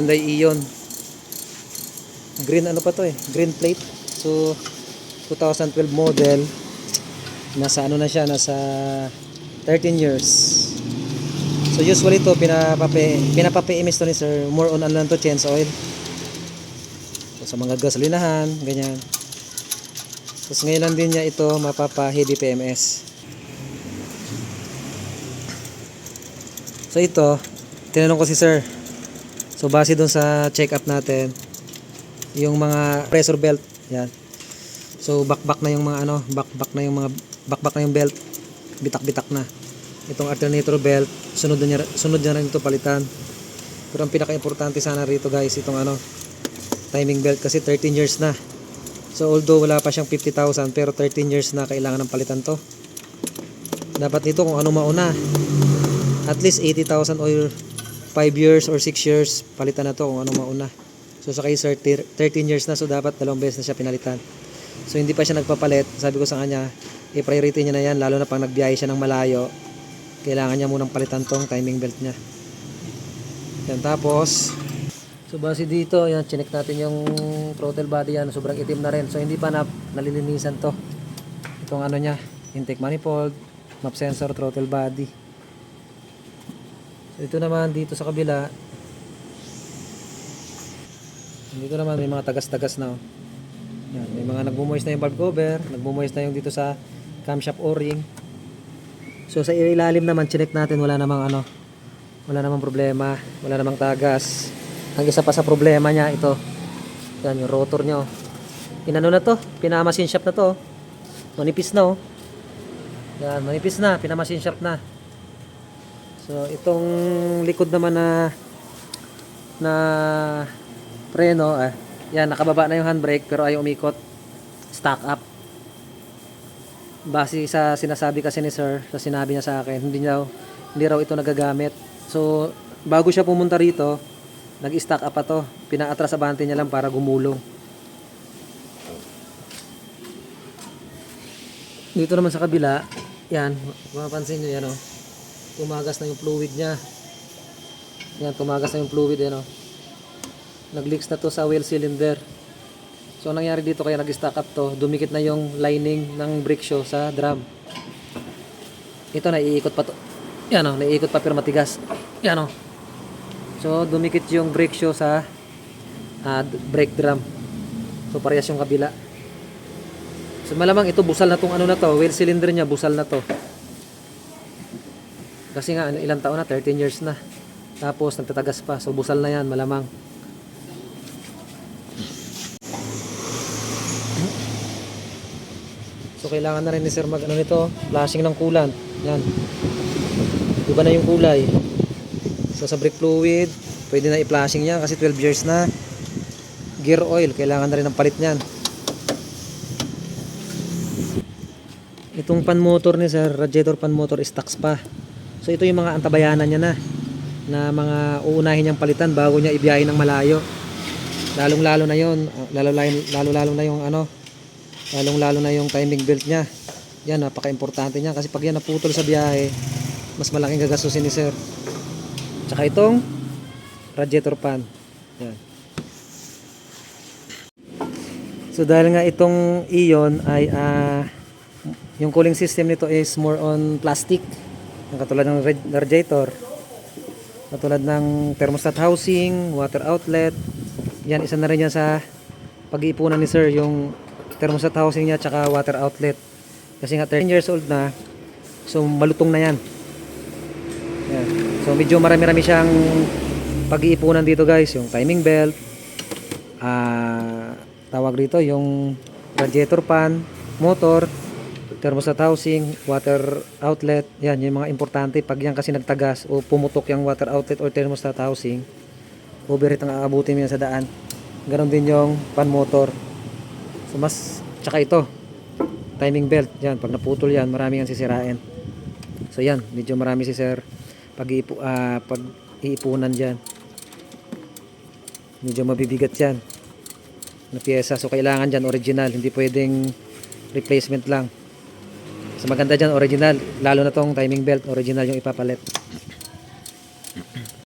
Hyundai Ion. Green ano pa to eh, green plate. So 2012 model. Nasa ano na siya, nasa 13 years. So usually to pinapapi pinapapi-emis to ni sir, more on ano to change oil. So, sa mga gasolinahan, ganyan. Tapos ngayon lang din niya ito mapapa heavy PMS. So ito, tinanong ko si sir. So base dun sa check-up natin, yung mga pressure belt, yan. So bakbak na yung mga ano, bakbak na yung mga bakbak na yung belt, bitak-bitak na. Itong alternator belt, sunod na sunod niya rin ito palitan. Pero ang pinaka-importante sana rito guys, itong ano, timing belt kasi 13 years na. So although wala pa siyang 50,000 pero 13 years na kailangan ng palitan to. Dapat nito kung ano mauna. At least 80,000 or 5 years or 6 years palitan na to kung ano mauna. So sa kay sir 13 years na so dapat dalawang beses na siya pinalitan. So hindi pa siya nagpapalit. Sabi ko sa kanya, i-priority niya na yan lalo na pag nagbiyahe siya ng malayo. Kailangan niya munang palitan tong timing belt niya. Yan tapos So base dito, yan, chinek natin yung throttle body yan, sobrang itim na rin. So hindi pa na, nalilinisan to. Itong ano niya, intake manifold, map sensor, throttle body. So ito naman dito sa kabila. Dito naman may mga tagas-tagas na. Oh. Yan, may mga nagmumoist na yung valve cover, nagmumoist na yung dito sa camshaft o-ring. So sa ilalim naman, chinek natin, wala namang ano, wala namang problema, wala namang tagas. Ang isa pa sa problema niya, ito. Yan, yung rotor niya. Oh. Inano na to, pinamasin shop na to. oh. Manipis na oh. Yan, manipis na, pinamasin shop na. So, itong likod naman na na preno, ah, yan, nakababa na yung handbrake pero ayaw umikot. Stock up. Base sa sinasabi kasi ni sir, sa sinabi niya sa akin, hindi niya hindi raw ito nagagamit. So, bago siya pumunta rito, nag-stock up pa to. Pinaatras abante niya lang para gumulong. Dito naman sa kabila, yan, mapapansin nyo yan o. Tumagas na yung fluid niya. Yan, tumagas na yung fluid yan o. Nag-leaks na to sa wheel cylinder. So, anong nangyari dito kaya nag-stock up to, dumikit na yung lining ng brake shoe sa drum. Ito, naiikot pa to. Yan o, naiikot pa pero matigas. Yan o. So, dumikit yung brake shoe sa ah, brake drum. So, parehas yung kabila. So, malamang ito, busal na tong ano na to. Wheel cylinder niya, busal na to. Kasi nga, ilang taon na? 13 years na. Tapos, nagtatagas pa. So, busal na yan, malamang. So, kailangan na rin ni sir mag, ano nito, flashing ng coolant. Yan. Iba na yung kulay. So sa brake fluid, pwede na i-flashing yan kasi 12 years na. Gear oil, kailangan na rin ng palit niyan. Itong pan motor ni sir, radiator pan motor stocks pa. So ito yung mga antabayanan niya na na mga uunahin niyang palitan bago niya ibiyahe ng malayo. Lalong lalo na yon, lalo lalo lalo na yung ano, lalong lalo na yung timing belt niya. Yan, napaka-importante niya kasi pag yan naputol sa biyahe, mas malaking gagastusin ni sir. Tsaka itong radiator fan. Yan. So dahil nga itong iyon ay ah, yung cooling system nito is more on plastic. Katulad ng rad- radiator. Katulad ng thermostat housing, water outlet. Yan, isa na rin yan sa pag-iipunan ni sir yung thermostat housing niya tsaka water outlet. Kasi nga 13 years old na. So malutong na yan. Yan. So medyo marami-rami siyang pag-iipunan dito guys, yung timing belt, ah tawag dito yung radiator fan, motor, thermostat housing, water outlet, yan yung mga importante pag yan kasi nagtagas o pumutok yung water outlet or thermostat housing, overheat ang aabutin mo yan sa daan. Ganon din yung fan motor. So mas, tsaka ito, timing belt, yan, pag naputol yan, marami ang sisirain. So yan, medyo marami si sir pag iipu, ah, pag iipunan dyan. Medyo mabibigat yan na pyesa. So kailangan dyan original, hindi pwedeng replacement lang. So maganda dyan original, lalo na tong timing belt, original yung ipapalit.